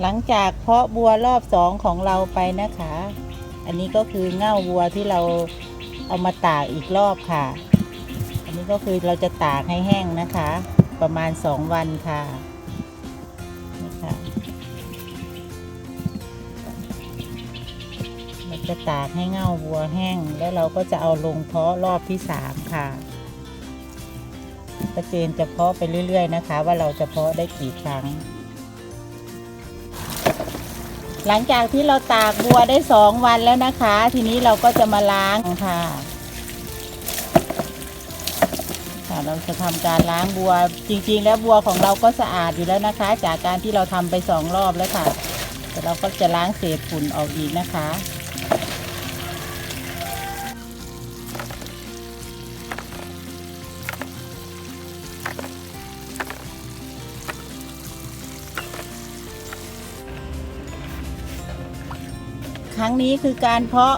หลังจากเพาะบัวรอบสองของเราไปนะคะ อันนี้ก็คือเง่าบัวที่เราเอามาตากอีกรอบค่ะ อันนี้ก็คือเราจะตากให้แห้งนะคะ ประมาณสองวันค่ะนี่ค่ะ เราจะตากให้เง่าบัวแห้ง แล้วเราก็จะเอาลงเพาะรอบที่สามค่ะประเจนจะเพาะไปเรื่อย ๆ นะคะ ว่าเราจะเพาะได้กี่ครั้ง หลังจากที่เราตากบัวได้สองวันแล้วนะคะ ทีนี้เราก็จะมาล้างค่ะค่ะเราจะทำการล้างบัว จริง ๆ แล้วบัวของเราก็สะอาดอยู่แล้วนะคะ จากการที่เราทำไปสองรอบแล้วค่ะแต่เราก็จะล้างเศษฝุ่นออกอีกนะคะ งนี้คือการเพาะ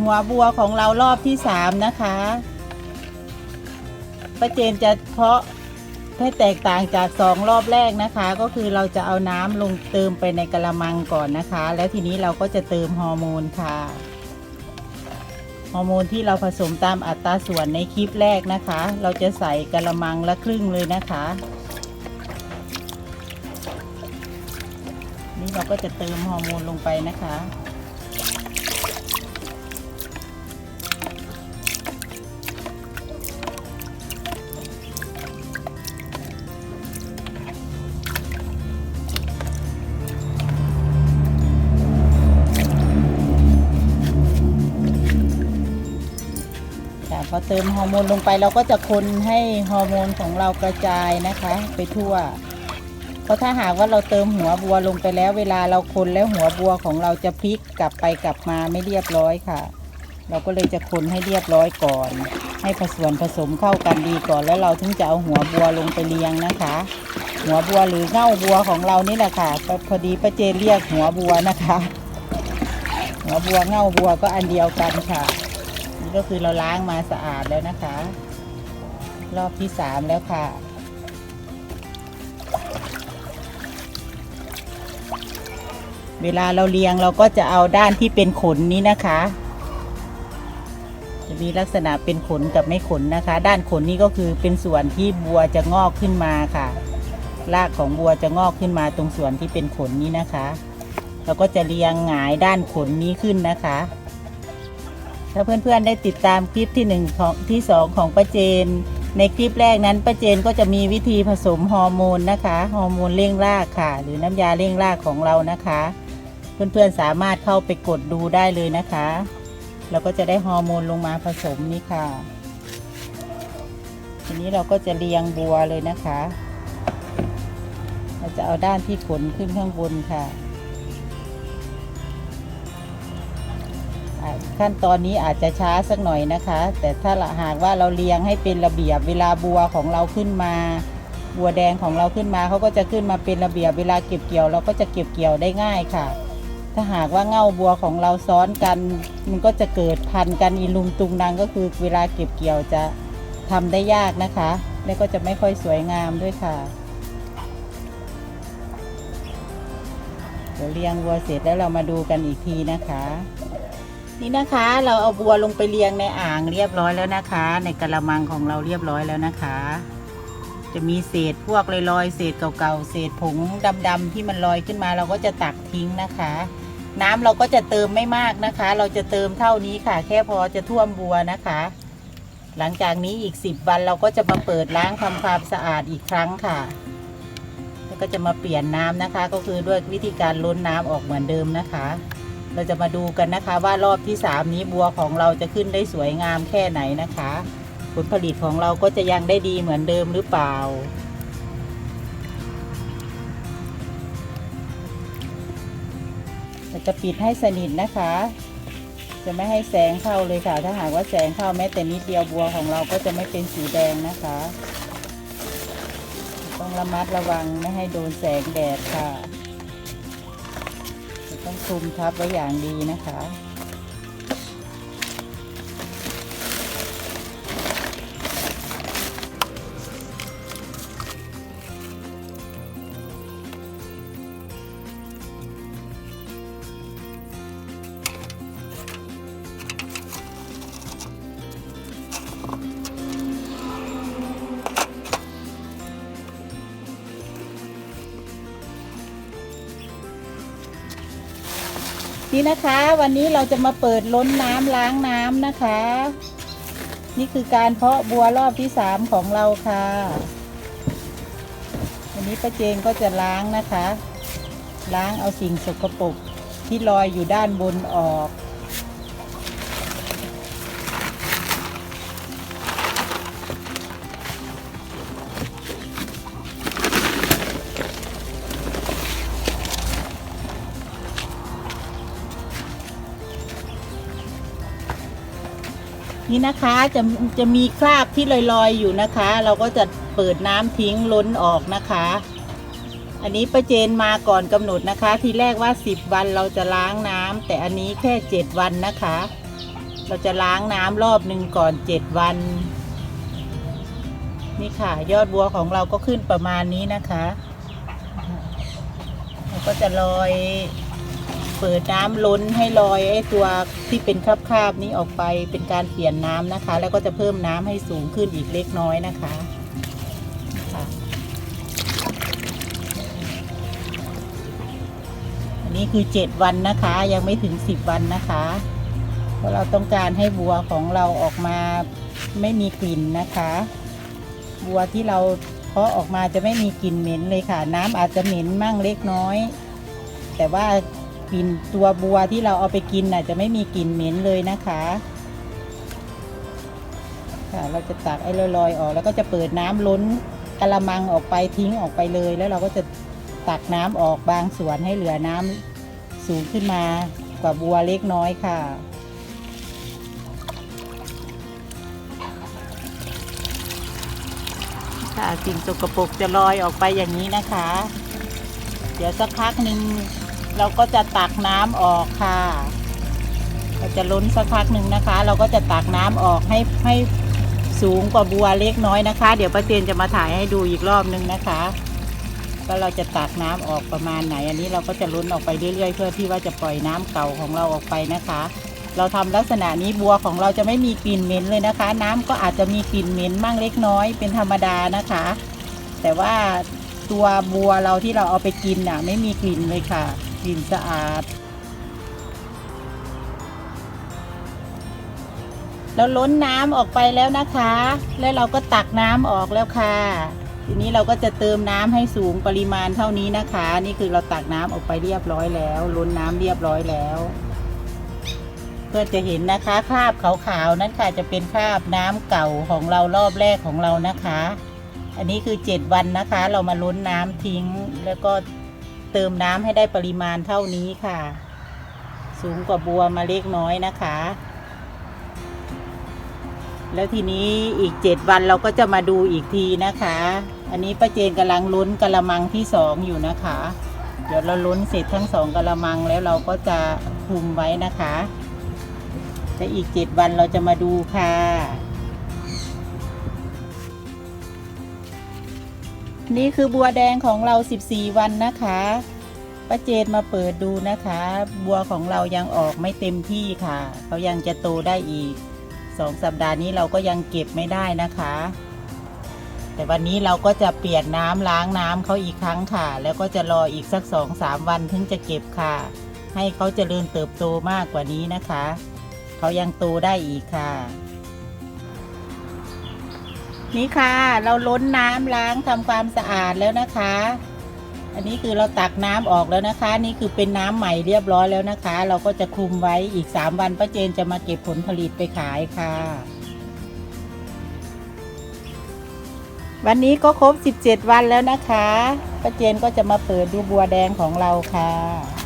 หัวบัวของเรารอบที่สามนะคะป้าเจนจะเพาะให้แตกต่างจากสองรอบแรกนะคะ ก็คือเราจะเอาน้ำลงเติมไปในกระมังก่อนนะคะ แล้วทีนี้เราก็จะเติมฮอร์โมนค่ะฮอร์โมนที่เราผสมตามอัตราส่วนในคลิปแรกนะคะ เราจะใส่กระมังละครึ่งเลยนะคะ นี่เราก็จะเติมฮอร์โมนลงไปนะคะ เติมฮอร์โมนลงไปเราก็จะคนให้ฮอร์โมนของเรากระจายนะคะ ไปทั่ว เพราะถ้าหากว่าเราเติมหัวบัวลงไปแล้ว เวลาเราคนแล้วหัวบัวของเราจะพลิกกลับไปกลับมาไม่เรียบร้อยค่ะ เราก็เลยจะคนให้เรียบร้อยก่อน ให้ผสมผสมเข้ากันดีก่อน แล้วเราถึงจะเอาหัวบัวลงไปเรียงนะคะ หัวบัวหรือเง่าบัวของเรานี่แหละค่ะพอดีป้าเจเรียกหัวบัวนะคะ หัวบัวเง่าบัวก็อันเดียวกันค่ะ นี่ก็คือเราล้างมาสะอาดแล้วนะคะ รอบที่สามแล้วค่ะ เวลาเราเรียงเราก็จะเอาด้านที่เป็นขนนี้นะคะ จะมีลักษณะเป็นขนกับไม่ขนนะคะ ด้านขนนี้ก็คือเป็นส่วนที่บัวจะงอกขึ้นมาค่ะ รากของบัวจะงอกขึ้นมาตรงส่วนที่เป็นขนนี้นะคะ เราก็จะเรียงหงายด้านขนนี้ขึ้นนะคะ ถ้าเพื่อนๆได้ติดตามคลิปที่หนึ่งของที่สองของป้าเจน ในคลิปแรกนั้นป้าเจนก็จะมีวิธีผสมฮอร์โมนนะคะฮอร์โมนเร่งรากค่ะ หรือน้ำยาเร่งรากของเรานะคะ เพื่อนๆสามารถเข้าไปกดดูได้เลยนะคะเราก็จะได้ฮอร์โมนลงมาผสมนี่ค่ะ ทีนี้เราก็จะเรียงบัวเลยนะคะ เราจะเอาด้านที่ขนขึ้นข้างบนค่ะ ขั้นตอนนี้อาจจะช้าสักหน่อยนะคะ แต่ถ้าหากว่าเราเรียงให้เป็นระเบียบเวลาบัวของเราขึ้นมา บัวแดงของเราขึ้นมาเขาก็จะขึ้นมาเป็นระเบียบเวลาเก็บเกี่ยวเราก็จะเก็บเกี่ยวได้ง่ายค่ะ ถ้าหากว่าเง่าบัวของเราซ้อนกัน มันก็จะเกิดพันกันอีลุงตุงนางก็คือเวลาเก็บเกี่ยวจะทำได้ยากนะคะ และก็จะไม่ค่อยสวยงามด้วยค่ะเดี๋ยวเรียงบัวเสร็จแล้วเรามาดูกันอีกทีนะคะ นี่นะคะเราเอาบัวลงไปเรียงในอ่างเรียบร้อยแล้วนะคะ ในกระมังของเราเรียบร้อยแล้วนะคะ จะมีเศษพวกลอยๆเศษเก่าๆเศษผงดำๆที่มันลอยขึ้นมา เราก็จะตักทิ้งนะคะ น้ำเราก็จะเติมไม่มากนะคะ เราจะเติมเท่านี้ค่ะ แค่พอจะท่วมบัวนะคะ หลังจากนี้อีกสิบวันเราก็จะมาเปิดล้างทำความสะอาดอีกครั้งค่ะแล้วก็จะมาเปลี่ยนน้ำนะคะ ก็คือด้วยวิธีการล้นน้ำออกเหมือนเดิมนะคะ เราจะมาดูกันนะคะว่ารอบที่สามนี้บัวของเราจะขึ้นได้สวยงามแค่ไหนนะคะ ผลผลิตของเราก็จะยังได้ดีเหมือนเดิมหรือเปล่า เราจะปิดให้สนิทนะคะ จะไม่ให้แสงเข้าเลยค่ะ ถ้าหากว่าแสงเข้าแม้แต่นิดเดียวบัวของเราก็จะไม่เป็นสีแดงนะคะ ต้องระมัดระวังไม่ให้โดนแสงแดดค่ะ ต้องคลุมทับไว้อย่างดีนะคะ นี่นะคะ วันนี้เราจะมาเปิดล้นน้ำล้างน้ำนะคะ นี่คือการเพาะบัวรอบที่สามของเราค่ะ วันนี้ป้าเจนก็จะล้างนะคะ ล้างเอาสิ่งสกปรกที่ลอยอยู่ด้านบนออก นี่นะคะจะจะมีคราบที่ลอยๆอยู่นะคะ เราก็จะเปิดน้ำทิ้งล้นออกนะคะ อันนี้ประเจนมาก่อนกำหนดนะคะ ทีแรกว่า 10 วันเราจะล้างน้ำแต่อันนี้แค่ 7 วันนะคะ เราจะล้างน้ำรอบหนึ่งก่อน 7 วัน นี่ค่ะ ยอดบัวของเราก็ขึ้นประมาณนี้นะคะ เราก็จะลอย เปิดน้ำล้นให้ลอยไอ้ตัวที่เป็นคราบๆนี้ออกไปเป็นการเปลี่ยนน้ำนะคะ แล้วก็จะเพิ่มน้ำให้สูงขึ้นอีกเล็กน้อยนะคะอันนี้คือ 7 วันนะคะ ยังไม่ถึง 10 วันนะคะเพราะเราต้องการให้บัวของเราออกมาไม่มีกลิ่นนะคะ บัวที่เราเพาะออกมาจะไม่มีกลิ่นเหม็นเลยค่ะ น้ำอาจจะเหม็นมั่งเล็กน้อย แต่ว่า กลิ่นตัวบัวที่เราเอาไปกินน่ะจะไม่มีกลิ่นเหม็นเลยนะคะค่ะเราจะตักไอ้ลอยๆออก แล้วก็จะเปิดน้ำล้นกระมังออกไปทิ้งออกไปเลย แล้วเราก็จะตักน้ำออกบางส่วนให้เหลือน้ำสูงขึ้นมากว่าบัวเล็กน้อยค่ะค่ะสิ่งสกปรกจะลอยออกไปอย่างนี้นะคะ เดี๋ยวสักพักหนึ่ง เราก็จะตักน้ำออกค่ะ เราจะล้นสักพักหนึ่งนะคะ เราก็จะตักน้ำออกให้ให้สูงกว่าบัวเล็กน้อยนะคะ เดี๋ยวป้าเจนจะมาถ่ายให้ดูอีกรอบนึงนะคะก็เราจะตักน้ำออกประมาณไหน อันนี้เราก็จะล้นออกไปเรื่อยๆ เพื่อที่ว่าจะปล่อยน้ำเก่าของเราออกไปนะคะ เราทำลักษณะนี้บัวของเราจะไม่มีกลิ่นเหม็นเลยนะคะ น้ำก็อาจจะมีกลิ่นเหม็นบ้างเล็กน้อยเป็นธรรมดานะคะ แต่ว่าตัวบัวเราที่เราเอาไปกินน่ะ ไม่มีกลิ่นเลยค่ะ กลิ่นสะอาด เราล้นน้ำออกไปแล้วนะคะ แล้วเราก็ตักน้ำออกแล้วค่ะ ทีนี้เราก็จะเติมน้ำให้สูงปริมาณเท่านี้นะคะ นี่คือเราตักน้ำออกไปเรียบร้อยแล้ว ล้นน้ำเรียบร้อยแล้วเพื่อจะเห็นนะคะคราบขาวๆนั่นค่ะจะเป็นคราบน้ำเก่าของเรารอบแรกของเรานะคะ อันนี้คือ 7 วันนะคะ เรามาล้นน้ำทิ้งแล้วก็ เติมน้ำให้ได้ปริมาณเท่านี้ค่ะ สูงกว่าบัวมาเล็กน้อยนะคะ แล้วทีนี้อีก7วันเราก็จะมาดูอีกทีนะคะ อันนี้ป้าเจนกำลังลุ้นกระมังที่สองอยู่นะคะ เดี๋ยวเราลุ้นเสร็จทั้งสองกระมังแล้วเราก็จะคุมไว้นะคะ และอีก7วันเราจะมาดูค่ะ นี่คือบัวแดงของเรา 14 วันนะคะป้าเจนมาเปิดดูนะคะ บัวของเรายังออกไม่เต็มที่ค่ะเขายังจะโตได้อีกสองสัปดาห์นี้เราก็ยังเก็บไม่ได้นะคะ แต่วันนี้เราก็จะเปลี่ยนน้ำล้างน้ำเขาอีกครั้งค่ะ แล้วก็จะรออีกสักสองสามวันถึงจะเก็บค่ะ ให้เขาเจริญเติบโตมากกว่านี้นะคะ เขายังโตได้อีกค่ะ นี่ค่ะ เราล้นน้ำล้างทำความสะอาดแล้วนะคะ อันนี้คือเราตักน้ำออกแล้วนะคะ นี่คือเป็นน้ำใหม่เรียบร้อยแล้วนะคะ เราก็จะคลุมไว้อีก 3 วันป้าเจนจะมาเก็บผลผลิตไปขายค่ะ วันนี้ก็ครบ 17 วันแล้วนะคะป้าเจนก็จะมาเปิดดูบัวแดงของเราค่ะ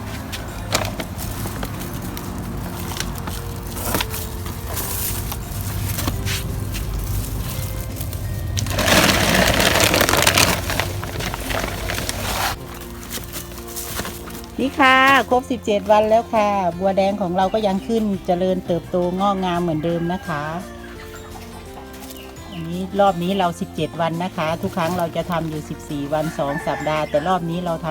นี่ค่ะครบ 17 วันแล้วค่ะ บัวแดงของเราก็ยังขึ้นเจริญเติบโตงอกงามเหมือนเดิมนะคะ อันนี้รอบนี้เรา 17 วันนะคะ ทุกครั้งเราจะทำอยู่ 14 วัน 2 สัปดาห์ แต่รอบนี้เราท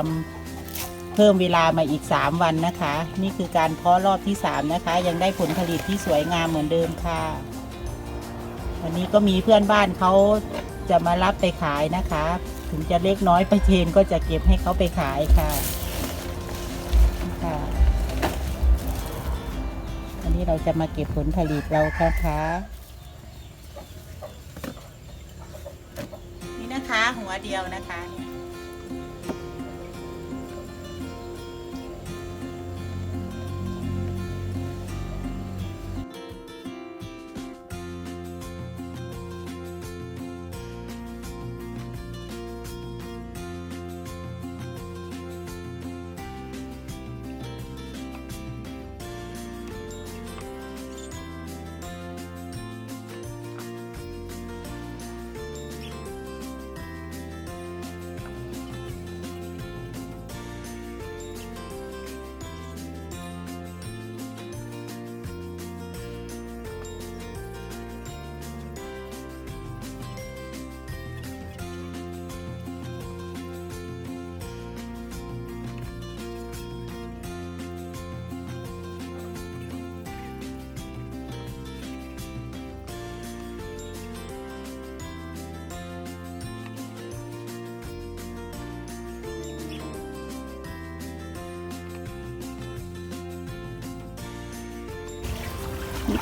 ำเพิ่มเวลามาอีก 3 วันนะคะ นี่คือการเพาะรอบที่ 3 นะคะ ยังได้ผลผลิตที่สวยงามเหมือนเดิมค่ะวันนี้ก็มีเพื่อนบ้านเขาจะมารับไปขายนะคะ ถึงจะเล็กน้อยไปเชนก็จะเก็บให้เขาไปขายค่ะ ที่เราจะมาเก็บผลผลิตเรานะคะนี่นะคะ หัวเดียวนะคะ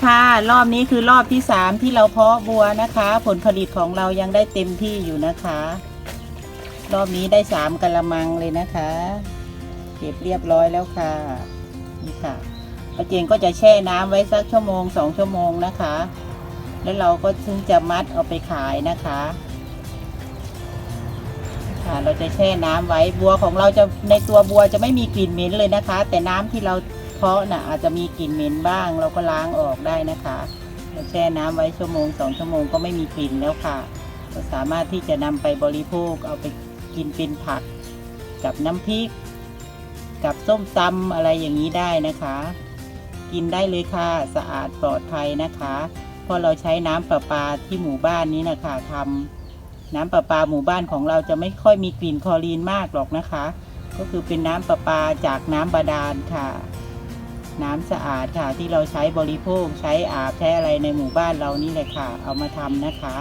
ค่ะ รอบนี้คือรอบที่สามที่เราเพาะบัวนะคะ ผลผลิตของเรายังได้เต็มที่อยู่นะคะ รอบนี้ได้สามกะละมังเลยนะคะ เก็บเรียบร้อยแล้วค่ะนี่ค่ะป้าเจงก็จะแช่น้ำไว้สักชั่วโมงสองชั่วโมงนะคะ แล้วเราก็ถึงจะมัดเอาไปขายนะคะค่ะเราจะแช่น้ำไว้บัวของเราจะในตัวบัวจะไม่มีกลิ่นเหม็นเลยนะคะ แต่น้ำที่เรา เพาะน่ะอาจจะมีกลิ่นเหม็นบ้าง เราก็ล้างออกได้นะคะแช่น้ำไว้ชั่วโมงสองชั่วโมงก็ไม่มีกลิ่นแล้วค่ะก็สามารถที่จะนำไปบริโภคเอาไปกินเป็นผัก กับน้ำพริก กับส้มตำอะไรอย่างนี้ได้นะคะ กินได้เลยค่ะสะอาดปลอดภัยนะคะเพราะเราใช้น้ำประปาที่หมู่บ้านนี้นะคะทำน้ำประปาหมู่บ้านของเราจะไม่ค่อยมีกลิ่นคลอรีนมากหรอกนะคะ ก็คือเป็นน้ำประปาจากน้ำบาดาลค่ะ น้ำสะอาดค่ะ ที่เราใช้บริโภคใช้อาบใช้อะไรในหมู่บ้านเรานี่แหละค่ะ เอามาทำนะคะ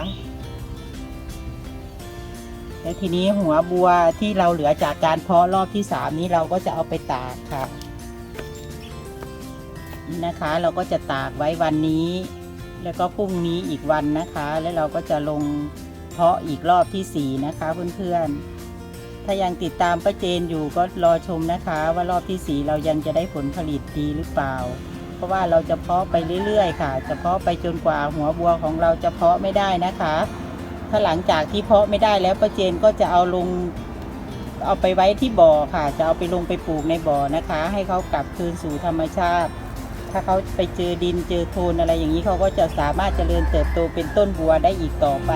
แล้วทีนี้หัวบัวที่เราเหลือจากการเพาะรอบที่สามนี้เราก็จะเอาไปตากค่ะนี่นะคะ เราก็จะตากไว้วันนี้ แล้วก็พรุ่งนี้อีกวันนะคะ แล้วเราก็จะลงเพาะอีกรอบที่สี่นะคะเพื่อนๆ ถ้ายังติดตามป้าเจนอยู่ก็รอชมนะคะ ว่ารอบที่สี่เรายังจะได้ผลผลิตดีหรือเปล่า เพราะว่าเราจะเพาะไปเรื่อยๆ ค่ะ จะเพาะไปจนกว่าหัวบัวของเราจะเพาะไม่ได้นะคะ ถ้าหลังจากที่เพาะไม่ได้แล้วป้าเจนก็จะเอาลงเอาไปไว้ที่บ่อค่ะ จะเอาไปลงไปปลูกในบ่อนะคะ ให้เขากลับคืนสู่ธรรมชาติ ถ้าเขาไปเจอดินเจอโคลนอะไรอย่างนี้เขาก็จะสามารถเจริญเติบโตเป็นต้นบัวได้อีกต่อไป